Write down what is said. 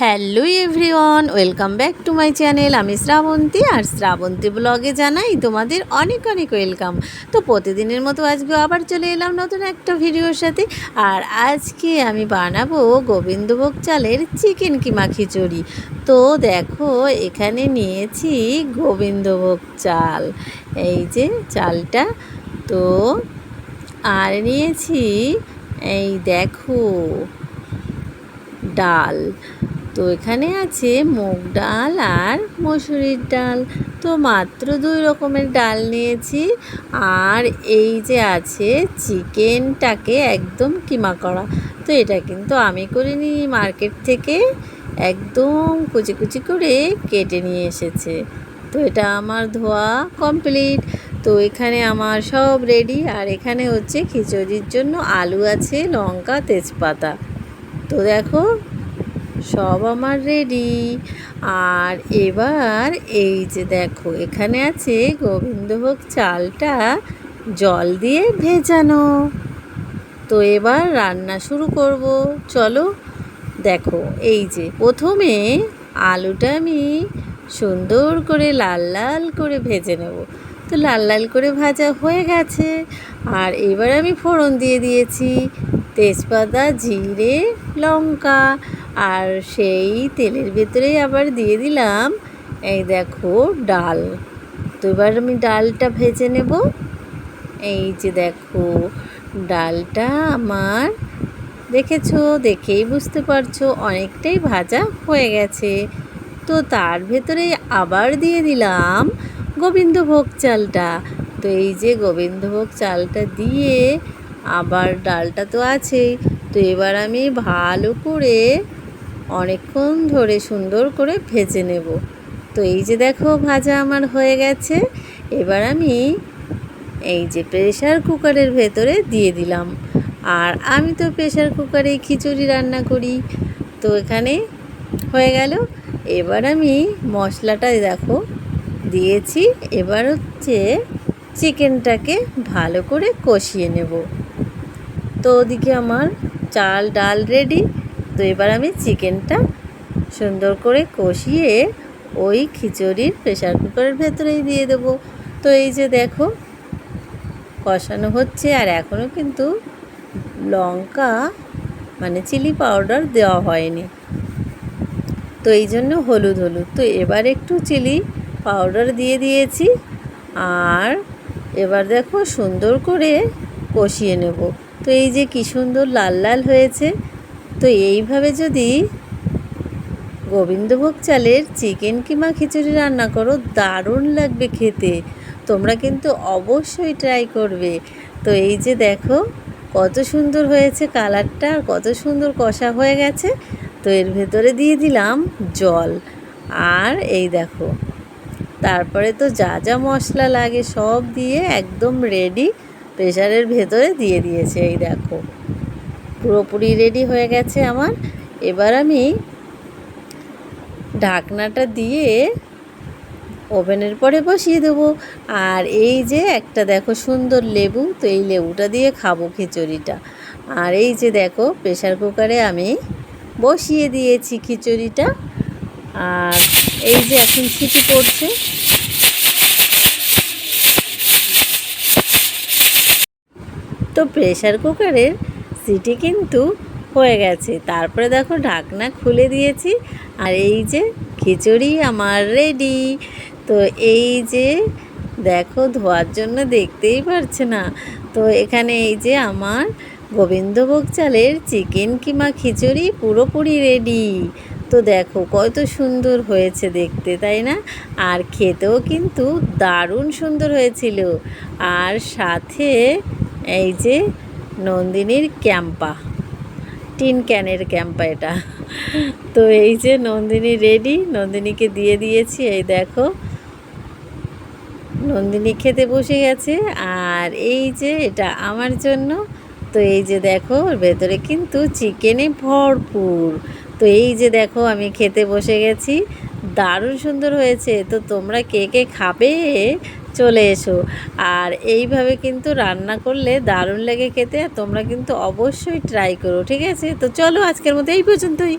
Hello everyone, welcome back to my channel. আমি শ্রাবন্তী আর শ্রাবন্তী ব্লগে জানাই তোমাদের অনেক অনেক ওয়েলকাম। তো প্রতিদিনের মতো আজকে আবার চলে এলাম নতুন একটা ভিডিওর সাথে। আর আজকে আমি বানাবো গোবিন্দভোগ চালের চিকেন কিমা খিচুড়ি। তো দেখো, এখানে নিয়েছি গোবিন্দভোগ চাল। এই যে চালটা। তো আর নিয়েছি, এই দেখো, ডাল। তো এখানে আছে মুগ ডাল আর মসুরির ডাল। তো মাত্র দুই রকমের ডাল নিয়েছি। আর এই যে আছে চিকেনটাকে একদম কিমা করা। তো এটা কিন্তু আমি করিনি, মার্কেট থেকে একদম কুচি কুচি করে কেটে নিয়ে এসেছে। তো এটা আমার ধোয়া কমপ্লিট। তো এখানে আমার সব রেডি। আর এখানে হচ্ছে খিচুড়ির জন্য আলু আছে, লঙ্কা, তেজপাতা। তো দেখো সব আমার রেডি আর এবার এই যে দেখো, এখানে আছে গোবিন্দভোগ চালটা জল দিয়ে ভেজানো। তো এবার রান্না শুরু করব। চলো দেখো, এই যে প্রথমে আলুটা আমি সুন্দর করে লাল লাল করে ভেজে নেব। তো লাল লাল করে ভাজা হয়ে গেছে। আর এবার আমি ফোড়ন দিয়ে দিয়েছি তেজপাতা, জিরে, লঙ্কা। আর সেই তেলের ভেতরেই আবার দিয়ে দিলাম এই দেখো ডাল। তো এবার আমি ডালটা ভেজে নেব। এই যে দেখো ডালটা আমার, দেখেছ? দেখেই বুঝতে পারছ, অনেকটাই ভাজা হয়ে গেছে। তো তার ভেতরে আবার দিয়ে দিলাম গোবিন্দভোগ চালটা। তো এই যে গোবিন্দভোগ চালটা দিয়ে আবার ডালটা তো আছেই। তো এবার আমি ভালো করে অনেকক্ষণ ধরে সুন্দর করে ভেজে নেব। তো এই যে দেখো, ভাজা আমার হয়ে গেছে। এবার আমি এই যে প্রেশার কুকারের ভেতরে দিয়ে দিলাম। আর আমি তো প্রেশার কুকারেই খিচুড়ি রান্না করি। তো এখানে হয়ে গেল। এবার আমি মশলাটা দেখো, দিয়েছি। এবার হচ্ছে চিকেনটাকে ভালো করে কষিয়ে নেব। তো ওদিকে আমার চাল, ডাল রেডি তো এবার আমি চিকেনটা সুন্দর করে কষিয়ে ওই খিচুড়ির প্রেশার কুকারের ভেতরেই দিয়ে দেবো। তো এই যে দেখো, কষানো হচ্ছে আর এখনও কিন্তু লঙ্কা মানে চিলি পাউডার দেওয়া হয়নি। তো এই জন্য হলুদ হলুদ। তো এবার একটু চিলি পাউডার দিয়ে দিয়েছি আর এবার দেখো সুন্দর করে কষিয়ে নেব। তো এই যে কী সুন্দর লাল লাল হয়েছে তো এইভাবে যদি গোবিন্দভোগ চালের চিকেন কিমা খিচুড়ি রান্না করো, দারুণ লাগবে খেতে। তোমরা কিন্তু অবশ্যই ট্রাই করবে। তো এই যে দেখো, কত সুন্দর হয়েছে কালারটা আর কত সুন্দর কষা হয়ে গেছে। তো এর ভেতরে দিয়ে দিলাম জল। আর এই দেখো, তারপরে তো যা যা মশলা লাগে সব দিয়ে একদম রেডি প্রেশারের ভেতরে দিয়ে দিয়েছে, এই দেখো। পুরোপুরি রেডি হয়ে গেছে আমার। এবার আমি ঢাকনাটা দিয়ে ওভেনের পরে বসিয়ে দেবো। আর এই যে একটা দেখো সুন্দর লেবু, তো এই লেবুটা দিয়ে খাব খিচুড়িটা। আর এই যে দেখো প্রেশার কুকারে আমি বসিয়ে দিয়েছি খিচুড়িটা। আর এই যে এখন সিটি পড়ছে তো প্রেশার কুকারের সিটি কিন্তু হয়ে গেছে। তারপরে দেখো ঢাকনা খুলে দিয়েছি আর এই যে খিচুড়ি আমার রেডি তো এই যে দেখো ধোয়ার জন্য দেখতেই পারছে না। তো এখানে এই যে আমার গোবিন্দভোগ চালের চিকেন কিমা খিচুড়ি পুরোপুরি রেডি তো দেখো কত সুন্দর হয়েছে দেখতে, তাই না? আর খেতেও কিন্তু দারুণ সুন্দর হয়েছিল। আর সাথে এই যে নন্দিনীর ক্যাম্পা। টিন ক্যানের ক্যাম্পা এটা। তো এই যে নন্দিনী রেডি নন্দিনীকে দিয়ে দিয়েছি, এই দেখো। নন্দিনী খেতে বসে গেছে, আর এই যে এটা আমার জন্য। তো এই যে দেখো ভেতরে কিন্তু চিকেনে ভরপুর। তো এই যে দেখো, আমি খেতে বসে গেছি। দারুণ সুন্দর হয়েছে। তো তোমরা কে কে খাবে চলে এসো। আর এইভাবে কিন্তু রান্না করলে দারুণ লাগে খেতে, আর তোমরা কিন্তু অবশ্যই ট্রাই করো, ঠিক আছে? তো চলো আজকের মতো এই পর্যন্তই।